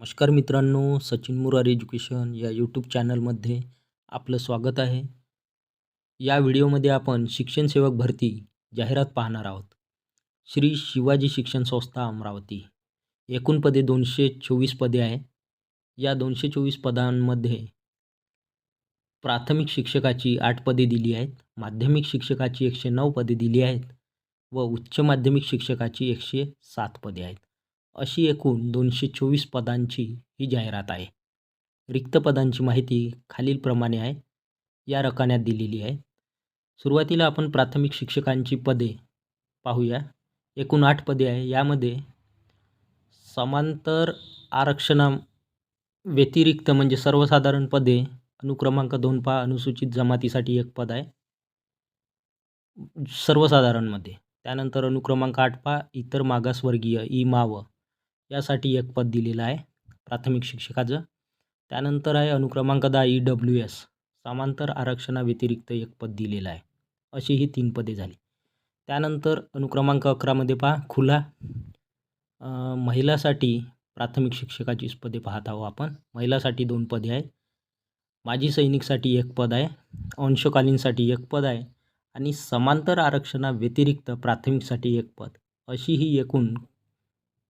नमस्कार मित्रांनो सचिन मुरार एज्युकेशन या यूट्यूब चॅनलमध्ये आपलं स्वागत आहे. या व्हिडिओमध्ये आपण शिक्षण सेवक भरती जाहिरात पाहणार आहोत. श्री शिवाजी शिक्षण संस्था अमरावती. एकूण पदे दोनशे चोवीस पदे आहे. या दोनशे चोवीस पदांमध्ये प्राथमिक शिक्षकाची आठ पदे दिली आहेत माध्यमिक शिक्षकाची एकशे नऊ पदे दिली आहेत व उच्च माध्यमिक शिक्षकाची एकशे सात पदे आहेत. अशी एकूण दोनशे चोवीस पदांची ही जाहिरात आहे. रिक्त पदांची माहिती खालीलप्रमाणे आहे. या रकान्यात दिलेली आहे. सुरुवातीला आपण प्राथमिक शिक्षकांची पदे पाहूया. एकूण आठ पदे आहे. यामध्ये समांतर आरक्षणा व्यतिरिक्त म्हणजे सर्वसाधारण पदे अनुक्रमांक दोन पहा अनुसूचित जमातीसाठी एक पद आहे. सर्वसाधारणमध्ये. त्यानंतर अनुक्रमांक आठ पहा इतर मागासवर्गीय ई माव यासाठी एक पद दिलेलं आहे प्राथमिक शिक्षकाचं. त्यानंतर आहे अनुक्रमांक दहा ई डब्ल्यू एस समांतर आरक्षणाव्यतिरिक्त एक पद दिलेलं आहे. अशी ही तीन पदे झाली. त्यानंतर अनुक्रमांक अकरामध्ये पहा खुला. महिलासाठी प्राथमिक शिक्षकाचीच पदे पाहत आहोत आपण. महिलासाठी दोन पदे आहे माजी सैनिकसाठी एक पद आहे. अंशकालीनसाठी एक पद आहे. आणि समांतर आरक्षणाव्यतिरिक्त प्राथमिकसाठी एक पद. अशी ही एकूण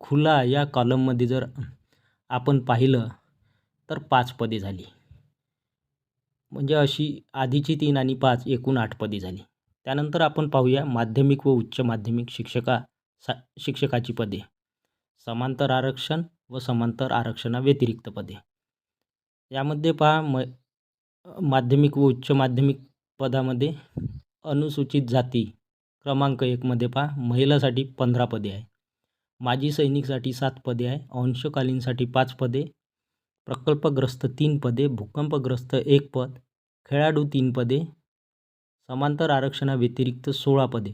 खुला या कॉलममध्ये जर आपण पाहिलं तर पाच पदे झाली. म्हणजे अशी आधीची तीन आणि पाच एकूण आठ पदे झाली. त्यानंतर आपण पाहूया माध्यमिक व उच्च माध्यमिक शिक्षका सा शिक्षकाची पदे. समांतर आरक्षण व समांतर आरक्षणाव्यतिरिक्त पदे. यामध्ये पहा म माध्यमिक व उच्च माध्यमिक पदामध्ये अनुसूचित जाती क्रमांक एकमध्ये पहा महिलासाठी पंधरा पदे आहे माजी सैनिकसाठी सात पदे आहे. अंशकालीनसाठी पाच पदे. प्रकल्पग्रस्त तीन पदे. भूकंपग्रस्त एक पद. खेळाडू तीन पदे. समांतर आरक्षणाव्यतिरिक्त सोळा पदे.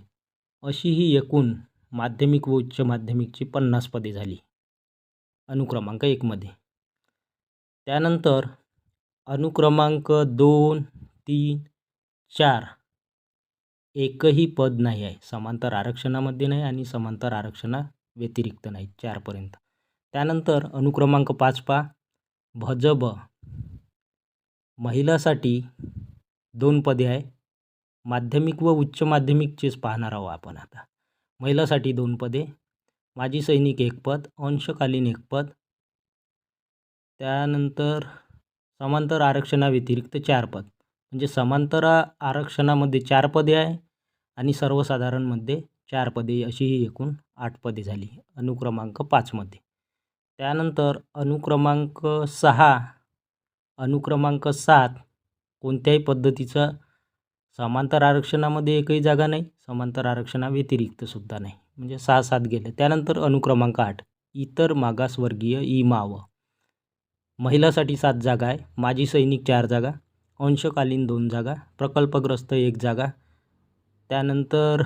अशी ही एकूण माध्यमिक व उच्च माध्यमिकची पन्नास पदे झाली. अनुक्रमांक एकमध्ये त्यानंतर अनुक्रमांक दोन तीन चार एकही पद नाही आहे. समांतर आरक्षणामध्ये नाही आणि समांतर आरक्षणा व्यतिरिक्त नाही चारपर्यंत त्यानंतर अनुक्रमांक पाच पा भजब महिलासाठी दोन पदे आहे. माध्यमिक व उच्च माध्यमिकचेच पाहणार आहोत आपण आता. महिलासाठी दोन पदे. माजी सैनिक एक पद अंशकालीन एक पद. त्यानंतर समांतर आरक्षणाव्यतिरिक्त चार पद. म्हणजे समांतर आरक्षणामध्ये चार पदे आहे आणि सर्वसाधारणमध्ये चार पदे अशी ही एकूण आठ पदे झाली. अनुक्रमांक पाचमध्ये त्यानंतर अनुक्रमांक सहा अनुक्रमांक सात कोणत्याही पद्धतीचा समांतर आरक्षणामध्ये एकही जागा नाही समांतर आरक्षणाव्यतिरिक्तसुद्धा नाही. म्हणजे सहा सात गेले. त्यानंतर अनुक्रमांक आठ इतर मागासवर्गीय ई माव महिलासाठी सात जागा आहे. माजी सैनिक चार जागा अंशकालीन दोन जागा प्रकल्पग्रस्त एक जागा. त्यानंतर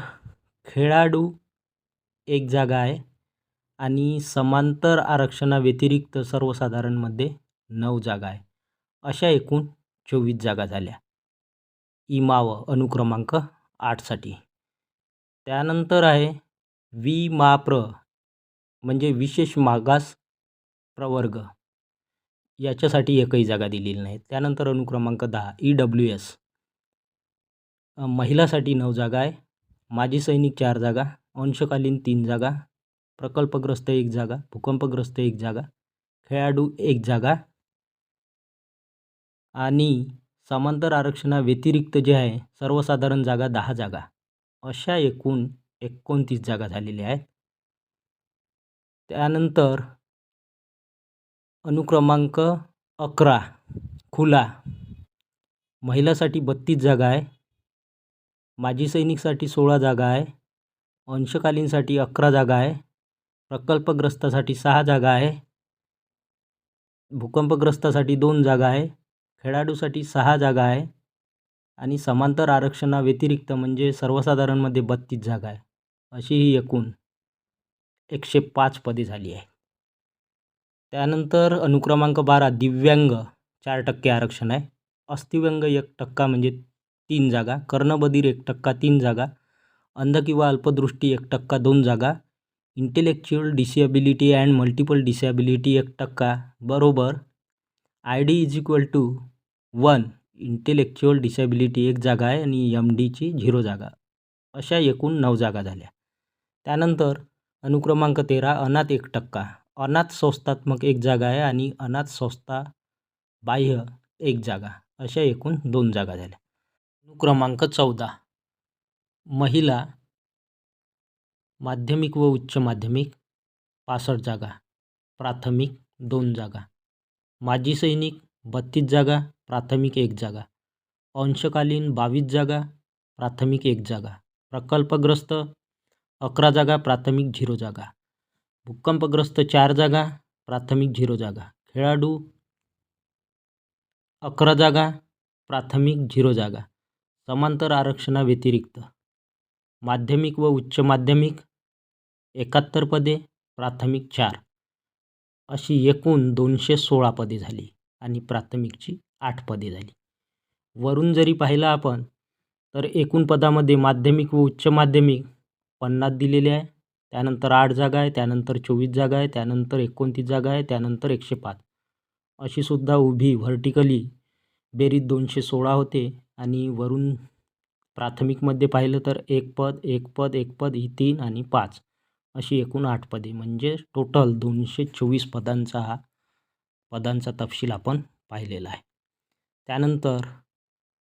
खेळाडू एक जागा आहे आणि समांतर आरक्षणाव्यतिरिक्त सर्वसाधारणमध्ये नऊ जागा आहे. अशा एकूण चोवीस जागा झाल्या. इमाव अनुक्रमांक आठसाठी. त्यानंतर आहे वी. माप्र म्हणजे विशेष मागास प्रवर्ग. याच्यासाठी एकही जागा दिलेली नाही. त्यानंतर अनुक्रमांक दहा ई डब्ल्यू. एस. महिलासाठी नऊ जागा आहे. माजी सैनिक चार जागा अंशकालीन तीन जागा प्रकल्पग्रस्त एक जागा भूकंपग्रस्त एक जागा खेळाडू एक जागा आणि समांतर आरक्षणाव्यतिरिक्त जे आहे सर्वसाधारण जागा दहा जागा. अशा एकूण एकोणतीस जागा झालेल्या आहेत. त्यानंतर अनुक्रमांक अकरा खुला. महिलासाठी बत्तीस जागा आहे. माजी सैनिकसाठी सोळा जागा आहे. अंशकालीनसाठी अकरा जागा आहे. प्रकल्पग्रस्तासाठी सहा जागा आहे. भूकंपग्रस्तासाठी दोन जागा आहे. खेळाडूसाठी सहा जागा आहे. आणि समांतर आरक्षणाव्यतिरिक्त म्हणजे सर्वसाधारणमध्ये बत्तीस जागा आहे. अशी ही एकूण एकशे पाच पदे झाली आहे. त्यानंतर अनुक्रमांक बारा दिव्यांग चार टक्के आरक्षण आहे. अस्थिव्यंग एक टक्का म्हणजे तीन जागा कर्णबधीर एक टक्का तीन जागा अंध किंवा अल्पदृष्टी एक टक्का दोन जागा intellectual disability and multiple disability एक टक्का बरोबर. I D is equal to one intellectual disability एक जागा आहे आणि एम डीची झिरो जागा. अशा एकूण नऊ जागा झाल्या. त्यानंतर अनुक्रमांक तेरा अनाथ एक टक्का. अनाथ संस्थात्मक एक जागा आहे आणि अनाथ संस्था बाह्य एक जागा. अशा एकूण दोन जागा झाल्या. अनुक्रमांक चौदा. महिला माध्यमिक व उच्च माध्यमिक पासष्ट जागा प्राथमिक दोन जागा माजी सैनिक बत्तीस जागा प्राथमिक एक जागा अंशकालीन बावीस जागा प्राथमिक एक जागा प्रकल्पग्रस्त अकरा जागा प्राथमिक झिरो जागा भूकंपग्रस्त चार जागा प्राथमिक झिरो जागा खेळाडू अकरा जागा प्राथमिक झिरो जागा समांतर आरक्षणाव्यतिरिक्त. माध्यमिक व उच्च माध्यमिक एकाहत्तर पदे प्राथमिक चार. अशी एकूण दोनशे सोळा पदे झाली आणि प्राथमिकची आठ पदे झाली. वरून जरी पाहिलं आपण तर एकूण पदामध्ये माध्यमिक व उच्च माध्यमिक पन्नास दिलेले आहे. त्यानंतर आठ जागा आहे त्यानंतर चोवीस जागा आहे त्यानंतर एकोणतीस जागा आहे त्यानंतर एकशे पाच. अशीसुद्धा उभी व्हर्टिकली बेरीज दोनशे सोळा होते. आणि वरून प्राथमिकमध्ये पाहिलं तर एक पद एक पद एक पद ही तीन आणि पाच अशी एकूण आठ पदे. म्हणजे टोटल दोनशे चोवीस पदांचा हा पदांचा तपशील आपण पाहिलेला आहे. त्यानंतर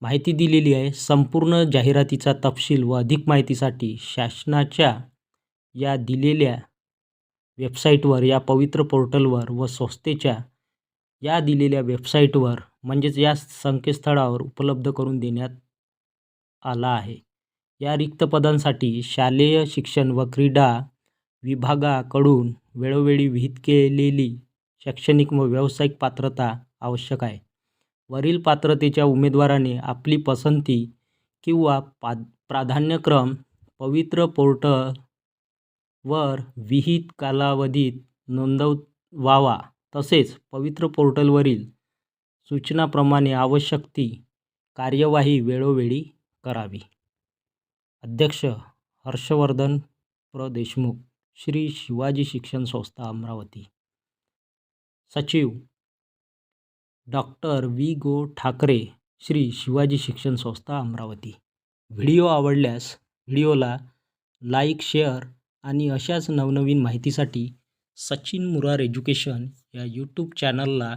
माहिती दिलेली आहे संपूर्ण जाहिरातीचा तपशील व अधिक माहितीसाठी शासनाच्या या दिलेल्या वेबसाईटवर या पवित्र पोर्टलवर व संस्थेच्या या दिलेल्या वेबसाईटवर म्हणजेच या संकेतस्थळावर उपलब्ध करून देण्यात आला आहे. या रिक्त पदांसाठी शालेय शिक्षण व क्रीडा विभागाकडून वेळोवेळी विहित केलेली शैक्षणिक व व्यावसायिक पात्रता आवश्यक आहे. वरील पात्रतेच्या उमेदवाराने आपली पसंती किंवा पा प्राधान्यक्रम पवित्र पोर्टलवर विहित कालावधीत नोंदवावा तसेच पवित्र पोर्टलवरील सूचनाप्रमाणे आवश्यक ती कार्यवाही वेळोवेळी करावी. अध्यक्ष हर्षवर्धन प्र. देशमुख श्री शिवाजी शिक्षण संस्था अमरावती. सचिव डॉक्टर वी गो. ठाकरे श्री शिवाजी शिक्षण संस्था अमरावती. व्हिडिओ आवडल्यास व्हिडिओला लाईक शेअर आणि अशाच नवनवीन माहितीसाठी सचिन मुरार एज्युकेशन या यूट्यूब चॅनलला